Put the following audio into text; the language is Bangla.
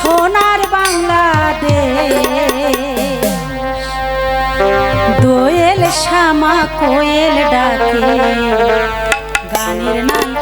সোনার বাংলাদেশ। দোয়েল শ্যামা কোয়েল ডাকে গানের